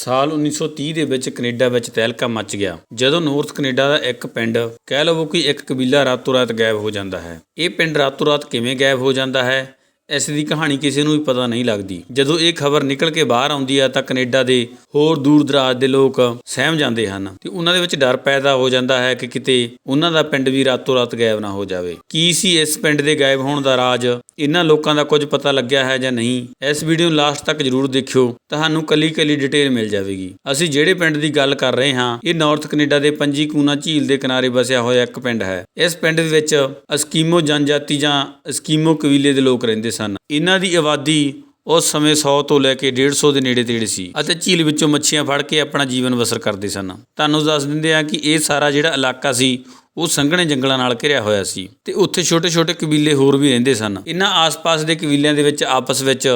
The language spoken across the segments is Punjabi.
ਸਾਲ 1930 ਦੇ ਵਿੱਚ ਕੈਨੇਡਾ ਵਿੱਚ ਤਹਿਲਕਾ ਮਚ ਗਿਆ। ਜਦੋਂ ਨਾਰਥ ਕੈਨੇਡਾ ਦਾ ਇੱਕ ਪਿੰਡ, ਕਹਿ ਲਵੋ ਕਿ ਇੱਕ ਕਬੀਲਾ ਰਾਤੋਂ ਰਾਤ ਗਾਇਬ ਹੋ ਜਾਂਦਾ ਹੈ। ਇਹ ਪਿੰਡ ਰਾਤੋਂ ਰਾਤ ਕਿਵੇਂ ਗਾਇਬ ਹੋ ਜਾਂਦਾ ਹੈ? ਇਸ ਦੀ ਕਹਾਣੀ ਕਿਸੇ ਨੂੰ ਵੀ ਪਤਾ ਨਹੀਂ ਲੱਗਦੀ। ਜਦੋਂ ਇਹ ਖਬਰ ਨਿਕਲ ਕੇ ਬਾਹਰ ਆਉਂਦੀ ਆ ਤਾਂ ਕੈਨੇਡਾ ਦੇ ਹੋਰ ਦੂਰ ਦਰਾਜ ਦੇ ਲੋਕ ਸਹਿਮ ਜਾਂਦੇ ਹਨ। ਤੇ ਉਹਨਾਂ ਦੇ ਵਿੱਚ ਡਰ ਪੈਦਾ ਹੋ ਜਾਂਦਾ ਹੈ ਕਿ ਕਿਤੇ ਉਹਨਾਂ ਦਾ ਪਿੰਡ ਵੀ ਰਾਤੋਂ ਰਾਤ ਗਾਇਬ ਨਾ ਹੋ ਜਾਵੇ। ਕੀ ਸੀ ਇਸ ਪਿੰਡ ਦੇ ਗਾਇਬ ਹੋਣ ਦਾ ਰਾਜ? ਇਹਨਾਂ ਲੋਕਾਂ ਦਾ ਕੁਝ ਪਤਾ ਲੱਗਿਆ ਹੈ ਜਾਂ ਨਹੀਂ? ਇਸ ਵੀਡੀਓ ਨੂੰ ਲਾਸਟ ਤੱਕ ਜਰੂਰ ਦੇਖਿਓ। ਤੁਹਾਨੂੰ ਕੱਲੀ-ਕੱਲੀ ਡਿਟੇਲ ਮਿਲ ਜਾਵੇਗੀ। ਅਸੀਂ ਜਿਹੜੇ ਪਿੰਡ ਦੀ ਗੱਲ ਕਰ ਰਹੇ ਹਾਂ, ਇਹ ਨਾਰਥ ਕੈਨੇਡਾ ਦੇ ਪੰਜੀ ਕੂਨਾ ਝੀਲ ਦੇ ਕਿਨਾਰੇ ਵਸਿਆ ਹੋਇਆ ਇੱਕ ਪਿੰਡ ਹੈ। ਇਸ ਪਿੰਡ ਵਿੱਚ ਅਸਕੀਮੋ ਜਨਜਾਤੀ ਜਾਂ ਅਸਕੀਮੋ ਕਬੀਲੇ ਦੇ ਲੋਕ ਰਹਿੰਦੇ ਸਨ। ਇਹਨਾਂ ਦੀ ਆਬਾਦੀ ਉਸ ਸਮੇਂ 100 ਤੋਂ ਲੈ ਕੇ 150 ਦੇ ਨੇੜੇ ਤੇੜੇ ਸੀ ਅਤੇ ਝੀਲ ਵਿੱਚੋਂ ਮੱਛੀਆਂ ਫੜ ਕੇ ਆਪਣਾ ਜੀਵਨ ਬਸਰ ਕਰਦੇ ਸਨ। ਤੁਹਾਨੂੰ ਦੱਸ ਦਿੰਦੇ ਆ ਕਿ ਇਹ ਸਾਰਾ ਜਿਹੜਾ ਇਲਾਕਾ ਸੀ, ਉਹ ਸੰਘਣੇ ਜੰਗਲਾਂ ਨਾਲ ਘਿਰਿਆ ਹੋਇਆ ਸੀ ਤੇ ਉੱਥੇ ਛੋਟੇ-ਛੋਟੇ ਕਬੀਲੇ ਹੋਰ ਵੀ ਰਹਿੰਦੇ ਸਨ। ਇਹਨਾਂ ਆਸ-ਪਾਸ ਦੇ ਕਬੀਲਿਆਂ ਦੇ ਵਿੱਚ ਆਪਸ ਵਿੱਚ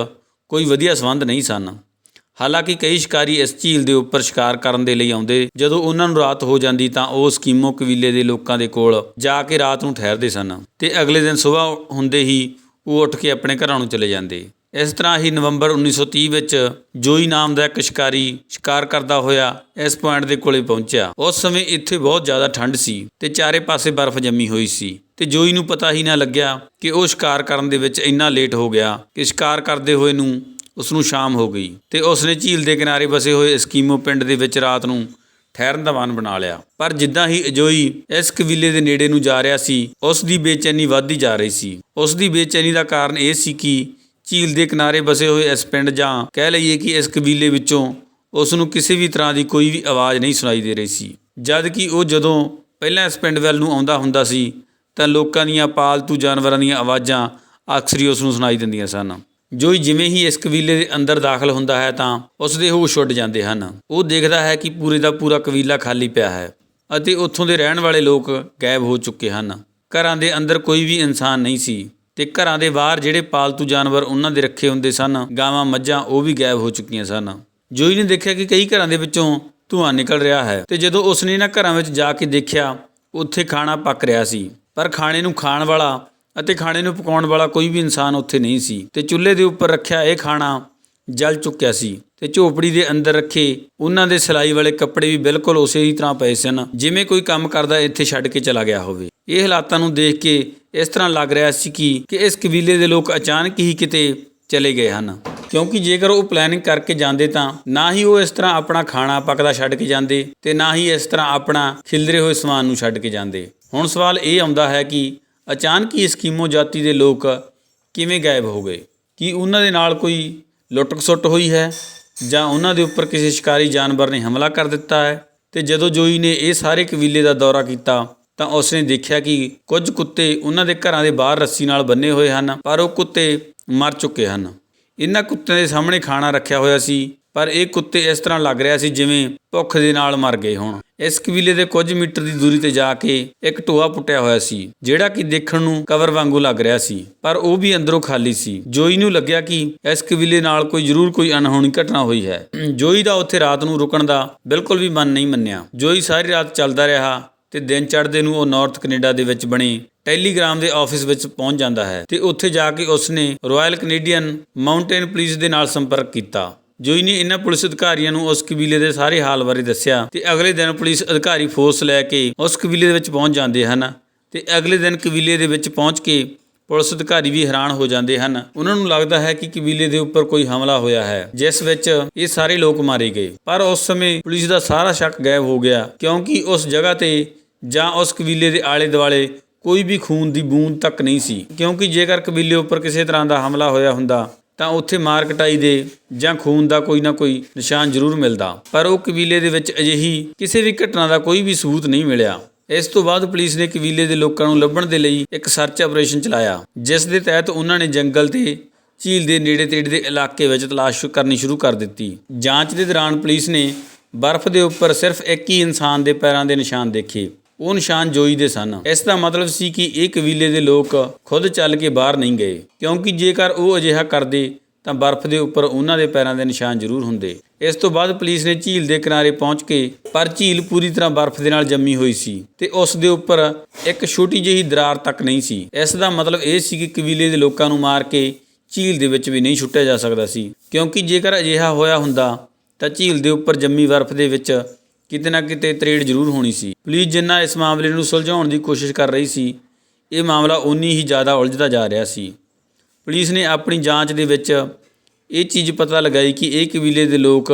ਕੋਈ ਵਧੀਆ ਸੰਬੰਧ ਨਹੀਂ ਸਨ। ਹਾਲਾਂਕਿ ਕਈ ਸ਼ਿਕਾਰੀ ਇਸ ਝੀਲ ਦੇ ਉੱਪਰ ਸ਼ਿਕਾਰ ਕਰਨ ਦੇ ਲਈ ਆਉਂਦੇ। ਜਦੋਂ ਉਹਨਾਂ ਨੂੰ ਰਾਤ ਹੋ ਜਾਂਦੀ ਤਾਂ ਉਹ ਸਕੀਮੋ ਕਬੀਲੇ ਦੇ ਲੋਕਾਂ ਦੇ ਕੋਲ ਜਾ ਕੇ ਰਾਤ ਨੂੰ ਠਹਿਰਦੇ ਸਨ ਤੇ ਅਗਲੇ ਦਿਨ ਸਵੇਰ ਹੁੰਦੇ ਹੀ ਉਹ ਉੱਠ ਕੇ ਆਪਣੇ ਘਰਾਂ ਨੂੰ ਚਲੇ ਜਾਂਦੇ। ਇਸ ਤਰ੍ਹਾਂ ਹੀ ਨਵੰਬਰ 1930 ਵਿੱਚ ਜੋਈ ਨਾਮ ਦਾ ਇੱਕ ਸ਼ਿਕਾਰੀ ਸ਼ਿਕਾਰ ਕਰਦਾ ਹੋਇਆ ਇਸ ਪੁਆਇੰਟ ਦੇ ਕੋਲੇ ਪਹੁੰਚਿਆ। ਉਸ ਸਮੇਂ ਇੱਥੇ ਬਹੁਤ ਜ਼ਿਆਦਾ ਠੰਡ ਸੀ ਤੇ ਚਾਰੇ ਪਾਸੇ ਬਰਫ਼ ਜੰਮੀ ਹੋਈ ਸੀ। ਤੇ ਜੋਈ ਨੂੰ ਪਤਾ ਹੀ ਨਾ ਲੱਗਿਆ ਕਿ ਉਹ ਸ਼ਿਕਾਰ ਕਰਨ ਦੇ ਵਿੱਚ ਇੰਨਾ ਲੇਟ ਹੋ ਗਿਆ ਕਿ ਸ਼ਿਕਾਰ ਕਰਦੇ ਹੋਏ ਨੂੰ ਉਸ ਨੂੰ ਸ਼ਾਮ ਹੋ ਗਈ। ਤੇ ਉਸ ਨੇ ਝੀਲ ਦੇ ਕਿਨਾਰੇ ਵਸੇ ਹੋਏ ਐਸਕੀਮੋ ਪਿੰਡ ਦੇ ਵਿੱਚ ਰਾਤ ਨੂੰ ਠਹਿਰਨ ਦਾ ਮਨ ਬਣਾ ਲਿਆ। ਪਰ ਜਿੱਦਾਂ ਹੀ ਅਜੋਈ ਇਸ ਕਬੀਲੇ ਦੇ ਨੇੜੇ ਨੂੰ ਜਾ ਰਿਹਾ ਸੀ, ਉਸ ਦੀ ਬੇਚੈਨੀ ਵੱਧਦੀ ਜਾ ਰਹੀ ਸੀ। ਉਸ ਦੀ ਬੇਚੈਨੀ ਦਾ ਕਾਰਨ ਇਹ ਸੀ ਕਿ ਝੀਲ ਦੇ ਕਿਨਾਰੇ ਬਸੇ ਹੋਏ ਇਸ ਪਿੰਡ ਜਾਂ ਕਹਿ ਲਈਏ ਕਿ ਇਸ ਕਬੀਲੇ ਵਿੱਚੋਂ ਉਸ ਨੂੰ ਕਿਸੇ ਵੀ ਤਰ੍ਹਾਂ ਦੀ ਕੋਈ ਵੀ ਆਵਾਜ਼ ਨਹੀਂ ਸੁਣਾਈ ਦੇ ਰਹੀ ਸੀ। ਜਦ ਕਿ ਉਹ ਜਦੋਂ ਪਹਿਲਾਂ ਇਸ ਪਿੰਡ ਵੱਲ ਨੂੰ ਆਉਂਦਾ ਹੁੰਦਾ ਸੀ, ਤਾਂ ਲੋਕਾਂ ਦੀਆਂ ਪਾਲਤੂ ਜਾਨਵਰਾਂ ਦੀਆਂ ਆਵਾਜ਼ਾਂ ਅਕਸਰ ਹੀ ਉਸ ਨੂੰ ਸੁਣਾਈ ਦਿੰਦੀਆਂ ਸਨ। ਜੋ ਜਿਵੇਂ ਹੀ ਇਸ ਕਬੀਲੇ ਦੇ ਅੰਦਰ ਦਾਖਲ ਹੁੰਦਾ ਹੈ ਤਾਂ ਉਸ ਦੇ ਹੋਸ਼ ਉੱਡ ਜਾਂਦੇ ਹਨ। ਉਹ ਦੇਖਦਾ ਹੈ ਕਿ ਪੂਰੇ ਦਾ ਪੂਰਾ ਕਬੀਲਾ ਖਾਲੀ ਪਿਆ ਹੈ ਅਤੇ ਉੱਥੋਂ ਦੇ ਰਹਿਣ ਵਾਲੇ ਲੋਕ ਗਾਇਬ ਹੋ ਚੁੱਕੇ ਹਨ। ਘਰਾਂ ਦੇ ਅੰਦਰ ਕੋਈ ਵੀ ਇਨਸਾਨ ਨਹੀਂ ਸੀ ਤੇ ਘਰਾਂ ਦੇ ਬਾਹਰ ਜਿਹੜੇ ਪਾਲਤੂ ਜਾਨਵਰ ਉਹਨਾਂ ਦੇ ਰੱਖੇ ਹੁੰਦੇ ਸਨ, ਗਾਵਾਂ, ਮੱਝਾਂ, ਉਹ ਵੀ ਗਾਇਬ ਹੋ ਚੁੱਕੀਆਂ ਸਨ। ਜੋਈ ਨੇ ਦੇਖਿਆ ਕਿ ਕਈ ਘਰਾਂ ਦੇ ਵਿੱਚੋਂ ਧੂਆਂ ਨਿਕਲ ਰਿਹਾ ਹੈ ਤੇ ਜਦੋਂ ਉਸਨੇ ਇਹਨਾਂ ਘਰਾਂ ਵਿੱਚ ਜਾ ਕੇ ਦੇਖਿਆ, ਉੱਥੇ ਖਾਣਾ ਪੱਕ ਰਿਹਾ ਸੀ। ਪਰ ਖਾਣੇ ਨੂੰ ਖਾਣ ਵਾਲਾ ਅਤੇ ਖਾਣੇ ਨੂੰ ਪਕਾਉਣ ਵਾਲਾ ਕੋਈ ਵੀ ਇਨਸਾਨ ਉੱਥੇ ਨਹੀਂ ਸੀ। ਤੇ ਚੁੱਲ੍ਹੇ ਦੇ ਉੱਪਰ ਰੱਖਿਆ ਇਹ ਖਾਣਾ ਜਲ ਚੁੱਕਿਆ ਸੀ। ਤੇ ਝੋਪੜੀ ਦੇ ਅੰਦਰ ਰੱਖੇ ਉਹਨਾਂ ਦੇ ਸਿਲਾਈ ਵਾਲੇ ਕੱਪੜੇ ਵੀ ਬਿਲਕੁਲ ਉਸੇ ਹੀ ਤਰ੍ਹਾਂ ਪਏ ਸਨ, ਜਿਵੇਂ ਕੋਈ ਕੰਮ ਕਰਦਾ ਇੱਥੇ ਛੱਡ ਕੇ ਚਲਾ ਗਿਆ ਹੋਵੇ। ਇਹ ਹਾਲਾਤਾਂ ਨੂੰ ਦੇਖ ਕੇ ਇਸ ਤਰ੍ਹਾਂ ਲੱਗ ਰਿਹਾ ਸੀ ਕਿ ਕਿ ਇਸ ਕਬੀਲੇ ਦੇ ਲੋਕ ਅਚਾਨਕ ਹੀ ਕਿਤੇ ਚਲੇ ਗਏ ਹਨ। ਕਿਉਂਕਿ ਜੇਕਰ ਉਹ ਪਲੈਨਿੰਗ ਕਰਕੇ ਜਾਂਦੇ ਤਾਂ ਨਾ ਹੀ ਉਹ ਇਸ ਤਰ੍ਹਾਂ ਆਪਣਾ ਖਾਣਾ ਪੱਕਦਾ ਛੱਡ ਕੇ ਜਾਂਦੇ ਤੇ ਨਾ ਹੀ ਇਸ ਤਰ੍ਹਾਂ ਆਪਣਾ ਖਿਲਰੇ ਹੋਏ ਸਮਾਨ ਨੂੰ ਛੱਡ ਕੇ ਜਾਂਦੇ। ਹੁਣ ਸਵਾਲ ਇਹ ਆਉਂਦਾ ਹੈ ਕਿ ਅਚਾਨਕ ਹੀ ਸਕੀਮੋ ਜਾਤੀ ਦੇ ਲੋਕ ਕਿਵੇਂ ਗਾਇਬ ਹੋ ਗਏ? ਕੀ ਉਹਨਾਂ ਦੇ ਨਾਲ ਕੋਈ ਲੁੱਟ-ਖਸੁੱਟ ਹੋਈ ਹੈ? ਜਾਂ ਉਹਨਾਂ ਦੇ ਉੱਪਰ ਕਿਸੇ ਸ਼ਿਕਾਰੀ ਜਾਨਵਰ ਨੇ ਹਮਲਾ ਕਰ ਦਿੱਤਾ ਹੈ? ਤੇ ਜਦੋਂ ਜੋਈ ਨੇ ਇਹ ਸਾਰੇ ਕਬੀਲੇ ਦਾ ਦੌਰਾ ਕੀਤਾ, ਤਾਂ ਉਸਨੇ ਦੇਖਿਆ ਕਿ ਕੁਝ ਕੁੱਤੇ ਉਹਨਾਂ ਦੇ ਘਰਾਂ ਦੇ ਬਾਹਰ ਰੱਸੀ ਨਾਲ ਬੰਨੇ ਹੋਏ ਹਨ, ਪਰ ਉਹ ਕੁੱਤੇ ਮਰ ਚੁੱਕੇ ਹਨ। ਇਹਨਾਂ ਕੁੱਤਿਆਂ ਦੇ ਸਾਹਮਣੇ ਖਾਣਾ ਰੱਖਿਆ ਹੋਇਆ ਸੀ। ਪਰ ਇਹ ਕੁੱਤੇ ਇਸ ਤਰ੍ਹਾਂ ਲੱਗ ਰਿਹਾ ਸੀ ਜਿਵੇਂ ਭੁੱਖ ਦੇ ਨਾਲ ਮਰ ਗਏ ਹੋਣ। ਇਸ ਕਬੀਲੇ ਦੇ ਕੁਝ ਮੀਟਰ ਦੀ ਦੂਰੀ ਤੇ ਜਾ ਕੇ ਇੱਕ ਟੋਆ ਪੁੱਟਿਆ ਹੋਇਆ ਸੀ, ਜਿਹੜਾ ਕਿ ਦੇਖਣ ਨੂੰ ਕਵਰ ਵਾਂਗੂ ਲੱਗ ਰਿਹਾ ਸੀ, ਪਰ ਉਹ ਵੀ ਅੰਦਰੋਂ ਖਾਲੀ ਸੀ। ਜੋਈ ਨੂੰ ਲੱਗਿਆ ਕਿ ਇਸ ਕਬੀਲੇ ਨਾਲ ਕੋਈ ਜ਼ਰੂਰ ਕੋਈ ਅਣਹੋਣੀ ਘਟਨਾ ਹੋਈ ਹੈ। ਜੋਈ ਦਾ ਉੱਥੇ ਰਾਤ ਨੂੰ ਰੁਕਣ ਦਾ ਬਿਲਕੁਲ ਵੀ ਮਨ ਨਹੀਂ ਮੰਨਿਆ। ਜੋਈ ਸਾਰੀ ਰਾਤ ਚੱਲਦਾ ਰਿਹਾ ਤੇ ਦਿਨ ਚੜ੍ਹਦੇ ਨੂੰ ਉਹ ਨਾਰਥ ਕੈਨੇਡਾ ਦੇ ਵਿੱਚ ਬਣੇ ਟੈਲੀਗ੍ਰਾਮ ਦੇ ਆਫਿਸ ਵਿੱਚ ਪਹੁੰਚ ਜਾਂਦਾ ਹੈ ਤੇ ਉੱਥੇ ਜਾ ਕੇ ਉਸਨੇ ਰਾਇਲ ਕੈਨੇਡੀਅਨ ਮਾਊਂਟੇਨ ਪੁਲਿਸ ਦੇ ਨਾਲ ਸੰਪਰਕ ਕੀਤਾ। ਜੋਈ ਨੇ ਇਹਨਾਂ ਪੁਲਿਸ ਅਧਿਕਾਰੀਆਂ ਨੂੰ ਉਸ ਕਬੀਲੇ ਦੇ ਸਾਰੇ ਹਾਲ ਬਾਰੇ ਦੱਸਿਆ ਤੇ ਅਗਲੇ ਦਿਨ ਪੁਲਿਸ ਅਧਿਕਾਰੀ ਫੋਰਸ ਲੈ ਕੇ ਉਸ ਕਬੀਲੇ ਦੇ ਵਿੱਚ ਪਹੁੰਚ ਜਾਂਦੇ ਹਨ ਤੇ ਅਗਲੇ ਦਿਨ ਕਬੀਲੇ ਦੇ ਵਿੱਚ ਪਹੁੰਚ ਕੇ ਪੁਲਿਸ ਅਧਿਕਾਰੀ ਵੀ ਹੈਰਾਨ ਹੋ ਜਾਂਦੇ ਹਨ। ਉਹਨਾਂ ਨੂੰ ਲੱਗਦਾ ਹੈ ਕਿ ਕਬੀਲੇ ਦੇ ਉੱਪਰ ਕੋਈ ਹਮਲਾ ਹੋਇਆ ਹੈ, ਜਿਸ ਵਿੱਚ ਇਹ ਸਾਰੇ ਲੋਕ ਮਾਰੇ ਗਏ। ਪਰ ਉਸ ਸਮੇਂ ਪੁਲਿਸ ਦਾ ਸਾਰਾ ਸ਼ੱਕ ਗਾਇਬ ਹੋ ਗਿਆ, ਕਿਉਂਕਿ ਉਸ ਜਗ੍ਹਾ ਤੇ ਜਾਂ ਉਸ ਕਬੀਲੇ ਦੇ ਆਲੇ ਦੁਆਲੇ ਕੋਈ ਵੀ ਖੂਨ ਦੀ ਬੂੰਦ ਤੱਕ ਨਹੀਂ ਸੀ, ਕਿਉਂਕਿ ਜੇਕਰ ਕਬੀਲੇ ਉੱਪਰ ਕਿਸੇ ਤਰ੍ਹਾਂ ਦਾ ਹਮਲਾ ਹੋਇਆ ਹੁੰਦਾ ਤਾਂ ਉੱਥੇ ਮਾਰ ਕਟਾਈ ਦੇ ਜਾਂ ਖੂਨ ਦਾ ਕੋਈ ਨਾ ਕੋਈ ਨਿਸ਼ਾਨ ਜ਼ਰੂਰ ਮਿਲਦਾ। ਪਰ ਉਹ ਕਬੀਲੇ ਦੇ ਵਿੱਚ ਅਜਿਹੀ ਕਿਸੇ ਵੀ ਘਟਨਾ ਦਾ ਕੋਈ ਵੀ ਸਬੂਤ ਨਹੀਂ ਮਿਲਿਆ। ਇਸ ਤੋਂ ਬਾਅਦ ਪੁਲਿਸ ਨੇ ਕਬੀਲੇ ਦੇ ਲੋਕਾਂ ਨੂੰ ਲੱਭਣ ਦੇ ਲਈ ਇੱਕ ਸਰਚ ਆਪਰੇਸ਼ਨ ਚਲਾਇਆ, ਜਿਸ ਦੇ ਤਹਿਤ ਉਹਨਾਂ ਨੇ ਜੰਗਲ ਤੇ ਝੀਲ ਦੇ ਨੇੜੇ ਤੇੜੇ ਦੇ ਇਲਾਕੇ ਵਿੱਚ ਤਲਾਸ਼ ਕਰਨੀ ਸ਼ੁਰੂ ਕਰ ਦਿੱਤੀ। ਜਾਂਚ ਦੇ ਦੌਰਾਨ ਪੁਲਿਸ ਨੇ ਬਰਫ਼ ਦੇ ਉੱਪਰ ਸਿਰਫ ਇੱਕ ਹੀ ਇਨਸਾਨ ਦੇ ਪੈਰਾਂ ਦੇ ਨਿਸ਼ਾਨ ਦੇਖੇ। ਉਹ ਨਿਸ਼ਾਨ ਜੋਈ ਦੇ ਸਨ। ਇਸ ਦਾ ਮਤਲਬ ਸੀ ਕਿ ਇਹ ਕਬੀਲੇ ਦੇ ਲੋਕ ਖੁਦ ਚੱਲ ਕੇ ਬਾਹਰ ਨਹੀਂ ਗਏ, ਕਿਉਂਕਿ ਜੇਕਰ ਉਹ ਅਜਿਹਾ ਕਰਦੇ, ਤਾਂ ਬਰਫ਼ ਦੇ ਉੱਪਰ ਉਹਨਾਂ ਦੇ ਪੈਰਾਂ ਦੇ ਨਿਸ਼ਾਨ ਜ਼ਰੂਰ ਹੁੰਦੇ। ਇਸ ਤੋਂ ਬਾਅਦ ਪੁਲਿਸ ਨੇ ਝੀਲ ਦੇ ਕਿਨਾਰੇ ਪਹੁੰਚ ਕੇ, ਪਰ ਝੀਲ ਪੂਰੀ ਤਰ੍ਹਾਂ ਬਰਫ਼ ਦੇ ਨਾਲ ਜੰਮੀ ਹੋਈ ਸੀ ਤੇ ਉਸ ਦੇ ਉੱਪਰ ਇੱਕ ਛੋਟੀ ਜਿਹੀ ਦਰਾਰ ਤੱਕ ਨਹੀਂ ਸੀ। ਇਸ ਦਾ ਮਤਲਬ ਇਹ ਸੀ ਕਿ ਕਬੀਲੇ ਦੇ ਲੋਕਾਂ ਨੂੰ ਮਾਰ ਕੇ ਝੀਲ ਦੇ ਵਿੱਚ ਵੀ ਨਹੀਂ ਛੁੱਟਿਆ ਜਾ ਸਕਦਾ ਸੀ, ਕਿਉਂਕਿ ਜੇਕਰ ਅਜਿਹਾ ਹੋਇਆ ਹੁੰਦਾ, ਤਾਂ ਝੀਲ ਦੇ ਉੱਪਰ ਜੰਮੀ ਬਰਫ਼ ਦੇ ਵਿੱਚ ਕਿਤੇ ਨਾ ਕਿਤੇ ਤਰੇੜ ਜ਼ਰੂਰ ਹੋਣੀ ਸੀ। ਪੁਲਿਸ ਜਿੰਨਾ ਇਸ ਮਾਮਲੇ ਨੂੰ ਸੁਲਝਾਉਣ ਦੀ ਕੋਸ਼ਿਸ਼ ਕਰ ਰਹੀ ਸੀ, ਇਹ ਮਾਮਲਾ ਉਨੀ ਹੀ ਜ਼ਿਆਦਾ ਉਲਝਦਾ ਜਾ ਰਿਹਾ ਸੀ। ਪੁਲਿਸ ਨੇ ਆਪਣੀ ਜਾਂਚ ਦੇ ਵਿੱਚ ਇਹ ਚੀਜ਼ ਪਤਾ ਲਗਾਈ ਕਿ ਇਹ ਕਬੀਲੇ ਦੇ ਲੋਕ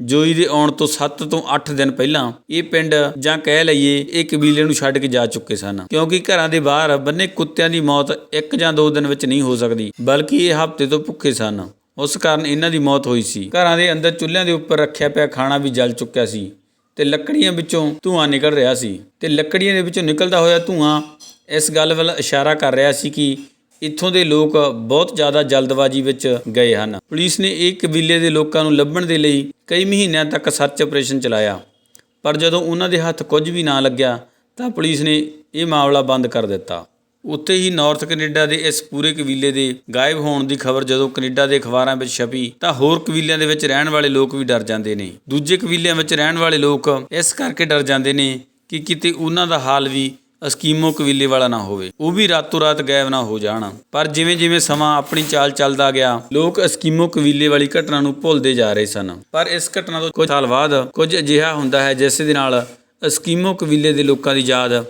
ਜੋਈ ਦੇ ਆਉਣ ਤੋਂ 7 ਤੋਂ 8 ਦਿਨ ਪਹਿਲਾਂ ਇਹ ਪਿੰਡ ਜਾਂ ਕਹਿ ਲਈਏ ਇਹ ਕਬੀਲੇ ਨੂੰ ਛੱਡ ਕੇ ਜਾ ਚੁੱਕੇ ਸਨ। ਕਿਉਂਕਿ ਘਰਾਂ ਦੇ ਬਾਹਰ ਬੰਨੇ ਕੁੱਤਿਆਂ ਦੀ ਮੌਤ ਇੱਕ ਜਾਂ ਦੋ ਦਿਨ ਵਿੱਚ ਨਹੀਂ ਹੋ ਸਕਦੀ, ਬਲਕਿ ਇਹ ਹਫ਼ਤੇ ਤੋਂ ਭੁੱਖੇ ਸਨ। ਉਸ ਕਾਰਨ ਇਹਨਾਂ ਦੀ ਮੌਤ ਹੋਈ ਸੀ। ਘਰਾਂ ਦੇ ਅੰਦਰ ਚੁੱਲ੍ਹਿਆਂ ਦੇ ਉੱਪਰ ਰੱਖਿਆ ਪਿਆ ਖਾਣਾ ਵੀ ਜਲ ਚੁੱਕਿਆ ਸੀ। ਤੇ ਲੱਕੜੀਆਂ ਵਿੱਚੋਂ ਧੂੰਆਂ ਨਿਕਲ ਰਿਹਾ ਸੀ ਤੇ ਲੱਕੜੀਆਂ ਦੇ ਵਿੱਚੋਂ ਨਿਕਲਦਾ ਹੋਇਆ ਧੂੰਆਂ ਇਸ ਗੱਲ ਵੱਲ ਇਸ਼ਾਰਾ ਕਰ ਰਿਹਾ ਸੀ ਕਿ ਇੱਥੋਂ ਦੇ ਲੋਕ ਬਹੁਤ ਜ਼ਿਆਦਾ ਜਲਦਬਾਜ਼ੀ ਵਿੱਚ ਗਏ ਹਨ। ਪੁਲਿਸ ਨੇ ਇਹ ਕਬੀਲੇ ਦੇ ਲੋਕਾਂ ਨੂੰ ਲੱਭਣ ਦੇ ਲਈ ਕਈ ਮਹੀਨਿਆਂ ਤੱਕ ਸਰਚ ਆਪਰੇਸ਼ਨ ਚਲਾਇਆ। ਪਰ ਜਦੋਂ ਉਹਨਾਂ ਦੇ ਹੱਥ ਕੁਝ ਵੀ ਨਾ ਲੱਗਿਆ ਤਾਂ ਪੁਲਿਸ ਨੇ ਇਹ ਮਾਮਲਾ ਬੰਦ ਕਰ ਦਿੱਤਾ। ਉੱਥੇ ਹੀ ਨਾਰਥ ਕੈਨੇਡਾ ਦੇ ਇਸ ਪੂਰੇ ਕਬੀਲੇ ਦੇ ਗਾਇਬ ਹੋਣ ਦੀ ਖਬਰ ਜਦੋਂ ਕੈਨੇਡਾ ਦੇ ਅਖਬਾਰਾਂ ਵਿੱਚ ਛਪੀ ਤਾਂ ਹੋਰ ਕਬੀਲਿਆਂ ਦੇ ਵਿੱਚ ਰਹਿਣ ਵਾਲੇ ਲੋਕ ਵੀ ਡਰ ਜਾਂਦੇ ਨੇ। ਦੂਜੇ ਕਬੀਲਿਆਂ ਵਿੱਚ ਰਹਿਣ ਵਾਲੇ ਲੋਕ ਇਸ ਕਰਕੇ ਡਰ ਜਾਂਦੇ ਨੇ ਕਿ ਕਿਤੇ ਉਹਨਾਂ ਦਾ ਹਾਲ ਵੀ ਅਸਕੀਮੋ ਕਬੀਲੇ ਵਾਲਾ ਨਾ ਹੋਵੇ। ਉਹ ਵੀ ਰਾਤੋਂ ਰਾਤ ਗਾਇਬ ਨਾ ਹੋ ਜਾਣ। ਪਰ ਜਿਵੇਂ ਜਿਵੇਂ ਸਮਾਂ ਆਪਣੀ ਚਾਲ ਚੱਲਦਾ ਗਿਆ, ਲੋਕ ਅਸਕੀਮੋ ਕਬੀਲੇ ਵਾਲੀ ਘਟਨਾ ਨੂੰ ਭੁੱਲਦੇ ਜਾ ਰਹੇ ਸਨ। ਪਰ ਇਸ ਘਟਨਾ ਤੋਂ ਕੁਝ ਸਾਲ ਬਾਅਦ ਕੁਝ ਅਜਿਹਾ ਹੁੰਦਾ ਹੈ ਜਿਸ ਦੇ ਨਾਲ ਅਸਕੀਮੋ ਕਬੀਲੇ ਦੇ ਲੋਕਾਂ ਦੀ ਯਾਦ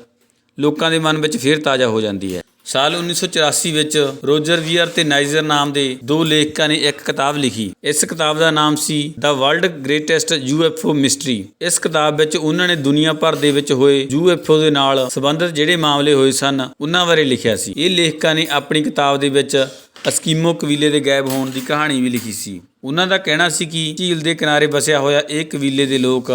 ਲੋਕਾਂ ਦੇ ਮਨ ਵਿੱਚ ਫੇਰ ਤਾਜ਼ਾ ਹੋ ਜਾਂਦੀ ਹੈ। ਸਾਲ 1984 ਵਿੱਚ ਰੋਜਰ ਵੀਅਰ ਤੇ ਨਾਈਜਰ ਨਾਮ ਦੇ ਦੋ ਲੇਖਕਾਂ ਨੇ ਇੱਕ ਕਿਤਾਬ ਲਿਖੀ। ਇਸ ਕਿਤਾਬ ਦਾ ਨਾਮ ਸੀ the world greatest UFO mystery. ਇਸ ਕਿਤਾਬ ਵਿੱਚ ਉਹਨਾਂ ਨੇ ਦੁਨੀਆ ਭਰ ਦੇ ਵਿੱਚ ਹੋਏ ਯੂਐਫਓ ਦੇ ਨਾਲ ਸੰਬੰਧਿਤ ਜਿਹੜੇ ਮਾਮਲੇ ਹੋਏ ਸਨ, ਉਹਨਾਂ ਬਾਰੇ ਲਿਖਿਆ ਸੀ। ਇਹ ਲੇਖਕਾਂ ਨੇ ਆਪਣੀ ਕਿਤਾਬ ਦੇ ਵਿੱਚ ਅਸਕੀਮੋ ਕਬੀਲੇ ਦੇ ਗਾਇਬ ਹੋਣ ਦੀ ਕਹਾਣੀ ਵੀ ਲਿਖੀ ਸੀ। ਉਹਨਾਂ ਦਾ ਕਹਿਣਾ ਸੀ ਕਿ ਝੀਲ ਦੇ ਕਿਨਾਰੇ ਵਸਿਆ ਹੋਇਆ ਇਹ ਕਬੀਲੇ ਦੇ ਲੋਕ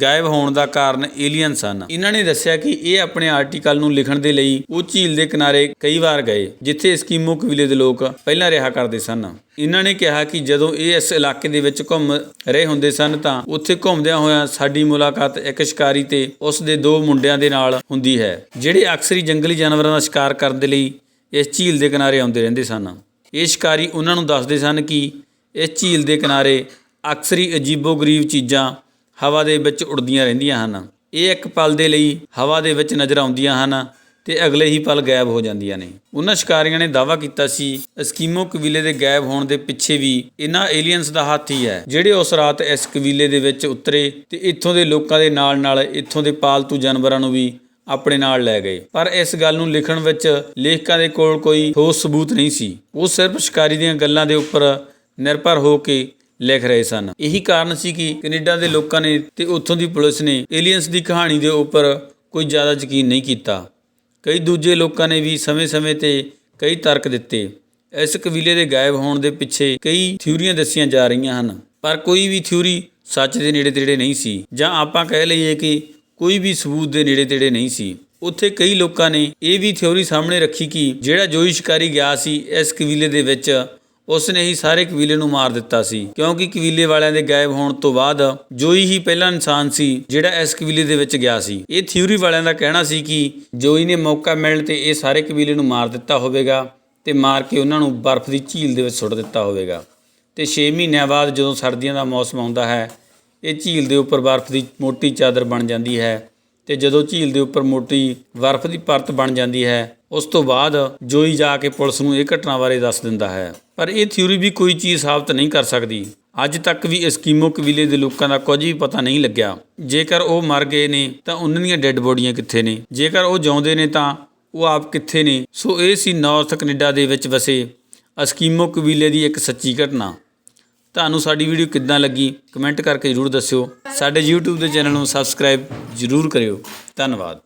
ਗਾਇਬ ਹੋਣ ਦਾ ਕਾਰਨ ਏਲੀਅਨ ਸਨ ਇਹਨਾਂ ਨੇ ਦੱਸਿਆ ਕਿ ਇਹ ਆਪਣੇ ਆਰਟੀਕਲ ਨੂੰ ਲਿਖਣ ਦੇ ਲਈ ਉਹ ਝੀਲ ਦੇ ਕਿਨਾਰੇ ਕਈ ਵਾਰ ਗਏ, ਜਿੱਥੇ ਐਸਕੀਮੋ ਕਬੀਲੇ ਦੇ ਲੋਕ ਪਹਿਲਾਂ ਰਿਹਾ ਕਰਦੇ ਸਨ। ਇਹਨਾਂ ਨੇ ਕਿਹਾ ਕਿ ਜਦੋਂ ਇਹ ਇਸ ਇਲਾਕੇ ਦੇ ਵਿੱਚ ਘੁੰਮ ਰਹੇ ਹੁੰਦੇ ਸਨ ਤਾਂ ਉੱਥੇ ਘੁੰਮਦਿਆਂ ਹੋਇਆਂ ਸਾਡੀ ਮੁਲਾਕਾਤ ਇੱਕ ਸ਼ਿਕਾਰੀ ਤੇ ਉਸ ਦੇ ਦੋ ਮੁੰਡਿਆਂ ਦੇ ਨਾਲ ਹੁੰਦੀ ਹੈ, ਜਿਹੜੇ ਅਕਸਰ ਹੀ ਜੰਗਲੀ ਜਾਨਵਰਾਂ ਦਾ ਸ਼ਿਕਾਰ ਕਰਨ ਦੇ ਲਈ ਇਸ ਝੀਲ ਦੇ ਕਿਨਾਰੇ ਆਉਂਦੇ ਰਹਿੰਦੇ ਸਨ। ਇਹ ਸ਼ਿਕਾਰੀ ਉਹਨਾਂ ਨੂੰ ਦੱਸਦੇ ਸਨ ਕਿ ਇਸ ਝੀਲ ਦੇ ਕਿਨਾਰੇ ਅਕਸਰ ਹੀ ਅਜੀਬੋ-ਗਰੀਬ ਚੀਜ਼ਾਂ ਹਵਾ ਦੇ ਵਿੱਚ ਉੜਦੀਆਂ ਰਹਿੰਦੀਆਂ ਹਨ। ਇਹ ਇੱਕ ਪਲ ਦੇ ਲਈ ਹਵਾ ਦੇ ਵਿੱਚ ਨਜ਼ਰ ਆਉਂਦੀਆਂ ਹਨ ਤੇ ਅਗਲੇ ਹੀ ਪਲ ਗਾਇਬ ਹੋ ਜਾਂਦੀਆਂ ਨੇ। ਉਹਨਾਂ ਸ਼ਿਕਾਰੀਆਂ ਨੇ ਦਾਅਵਾ ਕੀਤਾ ਸੀ ਐਸਕੀਮੋ ਕਬੀਲੇ ਦੇ ਗਾਇਬ ਹੋਣ ਦੇ ਪਿੱਛੇ ਵੀ ਇਹਨਾਂ ਏਲੀਅਨਸ ਦਾ ਹੱਥ ਹੀ ਹੈ ਜਿਹੜੇ ਉਸ ਰਾਤ ਇਸ ਕਬੀਲੇ ਦੇ ਵਿੱਚ ਉਤਰੇ ਤੇ ਇੱਥੋਂ ਦੇ ਲੋਕਾਂ ਦੇ ਨਾਲ ਨਾਲ ਇੱਥੋਂ ਦੇ ਪਾਲਤੂ ਜਾਨਵਰਾਂ ਨੂੰ ਵੀ ਆਪਣੇ ਨਾਲ ਲੈ ਗਏ। ਪਰ ਇਸ ਗੱਲ ਨੂੰ ਲਿਖਣ ਵਿੱਚ ਲੇਖਕਾਂ ਦੇ ਕੋਲ ਕੋਈ ਠੋਸ ਸਬੂਤ ਨਹੀਂ ਸੀ। ਉਹ ਸਿਰਫ ਸ਼ਿਕਾਰੀ ਦੀਆਂ ਗੱਲਾਂ ਦੇ ਉੱਪਰ ਨਿਰਭਰ ਹੋ ਕੇ ਲਿਖ ਰਹੇ ਸਨ। ਇਹੀ ਕਾਰਨ ਸੀ ਕਿ ਕੈਨੇਡਾ ਦੇ ਲੋਕਾਂ ਨੇ ਤੇ ਉੱਥੋਂ ਦੀ ਪੁਲਿਸ ਨੇ ਏਲੀਅਨਸ ਦੀ ਕਹਾਣੀ ਦੇ ਉੱਪਰ ਕੋਈ ਜ਼ਿਆਦਾ ਯਕੀਨ ਨਹੀਂ ਕੀਤਾ। ਕਈ ਦੂਜੇ ਲੋਕਾਂ ਨੇ ਵੀ ਸਮੇਂ-ਸਮੇਂ ਤੇ ਕਈ ਤਰਕ ਦਿੱਤੇ। ਇਸ ਕਬੀਲੇ ਦੇ ਗਾਇਬ ਹੋਣ ਦੇ ਪਿੱਛੇ ਕਈ ਥਿਊਰੀਆਂ ਦੱਸੀਆਂ ਜਾ ਰਹੀਆਂ ਹਨ। ਪਰ ਕੋਈ ਵੀ ਥਿਊਰੀ ਸੱਚ ਦੇ ਨੇੜੇ ਤੇੜੇ ਨਹੀਂ ਸੀ। ਜਾਂ ਆਪਾਂ ਕਹਿ ਲਈਏ ਕਿ ਕੋਈ ਵੀ ਸਬੂਤ ਦੇ ਨੇੜੇ ਤੇੜੇ ਨਹੀਂ ਸੀ। ਉੱਥੇ ਕਈ ਲੋਕਾਂ ਨੇ ਇਹ ਵੀ ਥਿਊਰੀ ਸਾਹਮਣੇ ਰੱਖੀ ਕਿ ਜਿਹੜਾ ਜੋਈ ਸ਼ਿਕਾਰੀ ਗਿਆ ਸੀ, ਇਸ ਕਬੀਲੇ ਦੇ ਵਿੱਚ ਉਸ ਨੇ ਹੀ ਸਾਰੇ ਕਬੀਲੇ ਨੂੰ ਮਾਰ ਦਿੱਤਾ ਸੀ। ਕਿਉਂਕਿ ਕਬੀਲੇ ਵਾਲਿਆਂ ਦੇ ਗਾਇਬ ਹੋਣ ਤੋਂ ਬਾਅਦ ਜੋਈ ਹੀ ਪਹਿਲਾ ਇਨਸਾਨ ਸੀ, ਜਿਹੜਾ ਇਸ ਕਬੀਲੇ ਦੇ ਵਿੱਚ ਗਿਆ ਸੀ। ਇਹ ਥਿਊਰੀ ਵਾਲਿਆਂ ਦਾ ਕਹਿਣਾ ਸੀ ਕਿ ਜੋਈ ਨੇ ਮੌਕਾ ਮਿਲਣ ਤੇ ਇਹ ਸਾਰੇ ਕਬੀਲੇ ਨੂੰ ਮਾਰ ਦਿੱਤਾ ਹੋਵੇਗਾ ਤੇ ਮਾਰ ਕੇ ਉਹਨਾਂ ਨੂੰ ਬਰਫ਼ ਦੀ ਝੀਲ ਦੇ ਵਿੱਚ ਸੁੱਟ ਦਿੱਤਾ ਹੋਵੇਗਾ। ਤੇ 6 ਮਹੀਨਿਆਂ ਬਾਅਦ ਜਦੋਂ ਸਰਦੀਆਂ ਦਾ ਮੌਸਮ ਆਉਂਦਾ ਹੈ, ਇਹ ਝੀਲ ਦੇ ਉੱਪਰ ਬਰਫ਼ ਦੀ ਮੋਟੀ ਚਾਦਰ ਬਣ ਜਾਂਦੀ ਹੈ ਤੇ ਜਦੋਂ ਝੀਲ ਦੇ ਉੱਪਰ ਮੋਟੀ ਬਰਫ਼ ਦੀ ਪਰਤ ਬਣ ਜਾਂਦੀ ਹੈ ਉਸ ਤੋਂ ਬਾਅਦ ਜੋਈ ਜਾ ਕੇ ਪੁਲਿਸ ਨੂੰ ਇਹ ਘਟਨਾ ਬਾਰੇ ਦੱਸ ਦਿੰਦਾ ਹੈ। ਪਰ ਇਹ ਥਿਊਰੀ ਵੀ ਕੋਈ ਚੀਜ਼ ਸਾਬਤ ਨਹੀਂ ਕਰ ਸਕਦੀ। ਅੱਜ ਤੱਕ ਵੀ ਐਸਕੀਮੋ ਕਬੀਲੇ ਦੇ ਲੋਕਾਂ ਦਾ ਕੁਝ ਵੀ ਪਤਾ ਨਹੀਂ ਲੱਗਿਆ। ਜੇਕਰ ਉਹ ਮਰ ਗਏ ਨੇ ਤਾਂ ਉਹਨਾਂ ਦੀਆਂ ਡੈੱਡ ਬੋਡੀਆਂ ਕਿੱਥੇ ਨੇ? ਜੇਕਰ ਉਹ ਜਿਉਂਦੇ ਨੇ ਤਾਂ ਉਹ ਆਪ ਕਿੱਥੇ ਨੇ? ਸੋ ਇਹ ਸੀ ਨਾਰਥ ਕੈਨੇਡਾ ਦੇ ਵਿੱਚ ਵਸੇ ਅਸਕੀਮੋ ਕਬੀਲੇ ਦੀ ਇੱਕ ਸੱਚੀ ਘਟਨਾ। ਤੁਹਾਨੂੰ ਸਾਡੀ ਵੀਡੀਓ ਕਿੱਦਾਂ ਲੱਗੀ? ਕਮੈਂਟ ਕਰਕੇ ਜਰੂਰ ਦੱਸਿਓ। ਸਾਡੇ YouTube ਦੇ ਚੈਨਲ ਨੂੰ ਸਬਸਕ੍ਰਾਈਬ ਜਰੂਰ ਕਰਿਓ। ਧੰਨਵਾਦ।